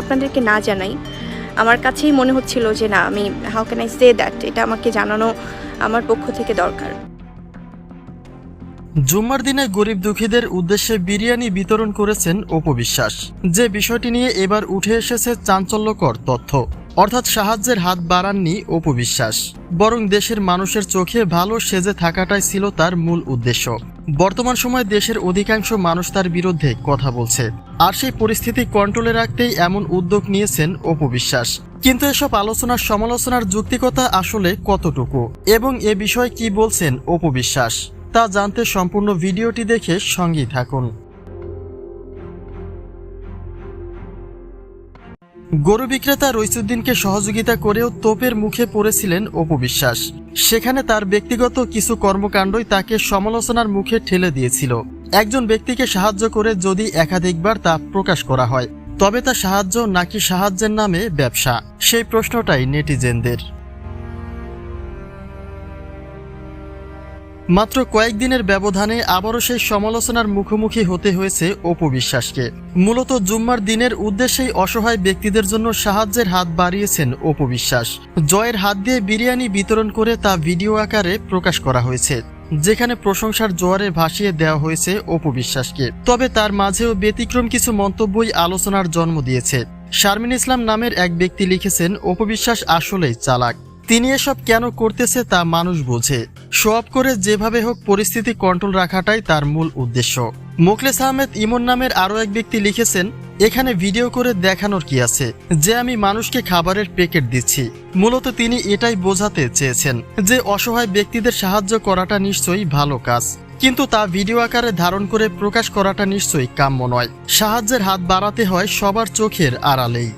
আপনাদেরকে না জানাই, আমার কাছেই মনে হচ্ছিল যে না, আমি how can I say that এটা আমাকে জানানো আমার পক্ষ থেকে দরকার। জুম্মার দিনে গরিব দুঃখীদের উদ্দেশ্যে বিরিয়ানি বিতরণ করেছেন অপবিশ্বাস যে বিষয়টি নিয়ে এবার উঠে এসেছে চাঞ্চল্যকর তথ্য। অর্থাৎ সাহায্যের হাত বাড়াননি অপবিশ্বাস বরং দেশের মানুষের চোখে ভালো সেজে থাকাটাই ছিল তার মূল উদ্দেশ্য। বর্তমান সময়ে দেশের অধিকাংশ মানুষ তার বিরুদ্ধে কথা বলছে। আর সেই পরিস্থিতি কন্ট্রোলে রাখতেই এমন উদ্যোগ নিয়েছেন অপবিশ্বাস কিন্তু এসব আলোচনার সমালোচনার যুক্তিকতা আসলে কতটুকু? এবং এ বিষয়ে কি বলছেন অপবিশ্বাস তা জানতে সম্পূর্ণ ভিডিওটি দেখে সঙ্গেই থাকুন। গরু বিক্রেতা রইসুদ্দিনকে সহযোগিতা করেও তোপের মুখে পড়েছিলেন অপবিশ্বাস সেখানে তার ব্যক্তিগত কিছু কর্মকাণ্ডই তাকে সমালোচনার মুখে ঠেলে দিয়েছিল। একজন ব্যক্তিকে সাহায্য করে যদি একাধিকবার তা প্রকাশ করা হয়, তবে তা সাহায্য নাকি সাহায্যের নামে ব্যবসা? সেই প্রশ্নটাই নেটিজেনদের। মাত্র কয়েকদিনের ব্যবধানে আবারও সেই সমালোচনার মুখোমুখি হতে হয়েছে অপবিশ্বাসকে মূলত জুম্মার দিনের উদ্দেশ্যেই অসহায় ব্যক্তিদের জন্য সাহায্যের হাত বাড়িয়েছেন অপবিশ্বাস জয়ের হাত দিয়ে বিরিয়ানি বিতরণ করে তা ভিডিও আকারে প্রকাশ করা হয়েছে, যেখানে প্রশংসার জোয়ারে ভাসিয়ে দেওয়া হয়েছে অপবিশ্বাসকে তবে তার মাঝেও ব্যতিক্রম কিছু মন্তব্যই আলোচনার জন্ম দিয়েছে। শারমিন ইসলাম নামের এক ব্যক্তি লিখেছেন অপবিশ্বাস আসলেই চালাক। তিনি এসব কেন করতেছে তা মানুষ বোঝে। সব করে যেভাবে হোক পরিস্থিতি কন্ট্রোল রাখাটাই তার মূল উদ্দেশ্য। মোখলেস আহমেদ ইমন নামের আরও এক ব্যক্তি লিখেছেন, এখানে ভিডিও করে দেখানোর কি আছে? যে আমি মানুষকে খাবারের প্যাকেট দিচ্ছি। মূলত তিনি এটাই বোঝাতে চেয়েছেন যে অসহায় ব্যক্তিদের সাহায্য করাটা নিশ্চয়ই ভালো কাজ। কিন্তু তা ভিডিও আকারে ধারণ করে প্রকাশ করাটা নিশ্চয়ই কাম্য নয়। সাহায্যের হাত বাড়াতে হয় সবার চোখের আড়ালেই।